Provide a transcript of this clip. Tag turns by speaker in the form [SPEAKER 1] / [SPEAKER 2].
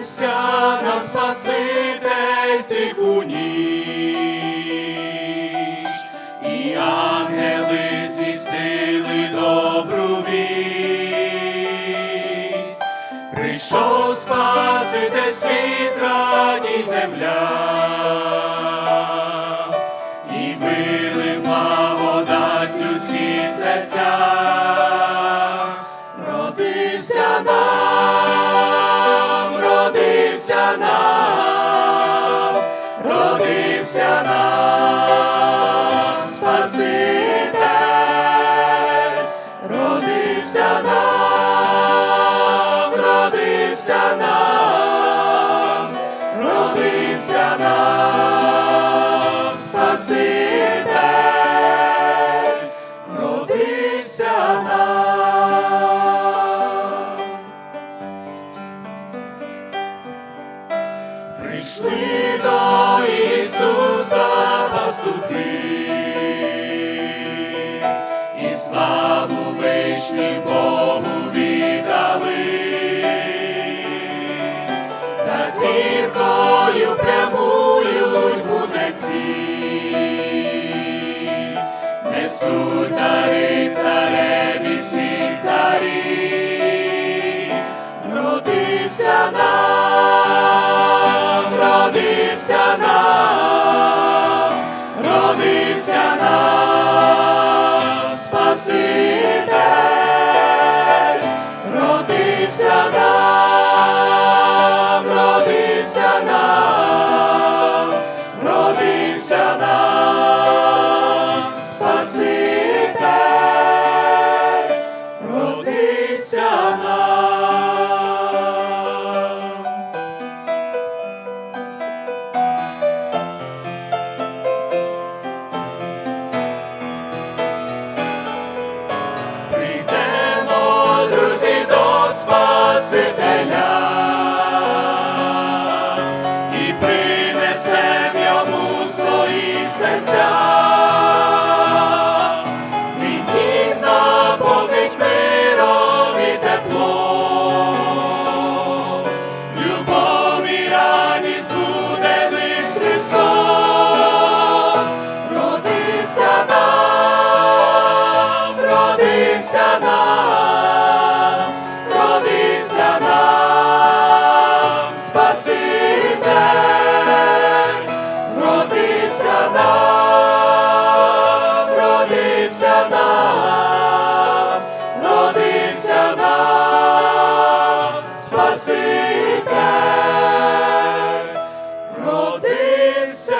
[SPEAKER 1] Народився нам Спаситель в тиху ніч, і ангели звістили добру вість. Прийшов Спаситель світ, раді земля, і благодать людські серця. Родився нам, родився нам, Спаситель, родився нам, родився нам, родився нам, Спаситель, родився нам. Прийшли до Ісуса пастухи, і славу вишні Богу віддали, за зіркою прямують мудреці, несуть дари цареві. inside.